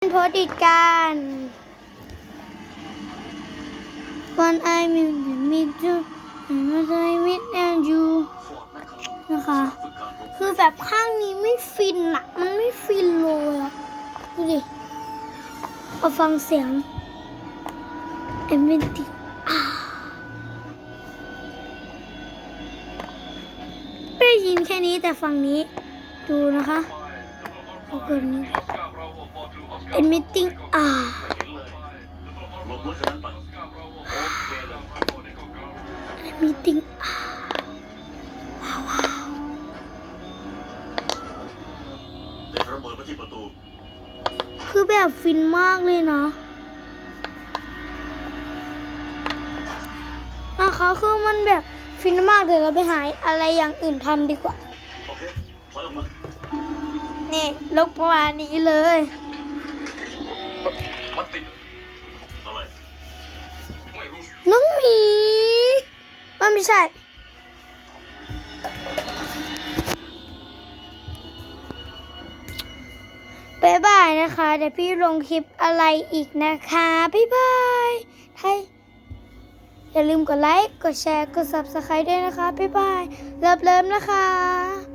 โพสต์ติดกันวันไอมิวมิจูวันไอมิดแอนยูนะคะ คือแบบข้างนี้ไม่ฟินอะมันไม่ฟินเลยอะดูดิเอาฟังเสียงเอ็มเป็นติอ่าไม่ได้ยินแค่นี้แต่ฝั่งนี้ ดูนะคะเอาเกินนี้ emitting อ่าลบรถคันนั้นไป emitting อ่าว้าวว้าวเด็กระเบิดมาที่ประตูคือแบบฟินมากเลยนะนะคะคือมันแบบฟินมากเดี๋ยวเราไปหาอะไรอย่างอื่นทำดีกว่าโอเคถอยออกมานี่ลกประมาณนี้เลย มันติดอะไรไม่รู้น้องหมีมันไม่ใช่บายบายนะคะ เดี๋ยวพี่ลงคลิปอะไรอีกนะคะบายบายไทยอย่าลืมกดไลค์ กดแชร์ กด subscribe ด้วยนะคะบายบาย เลิฟเลิฟนะคะ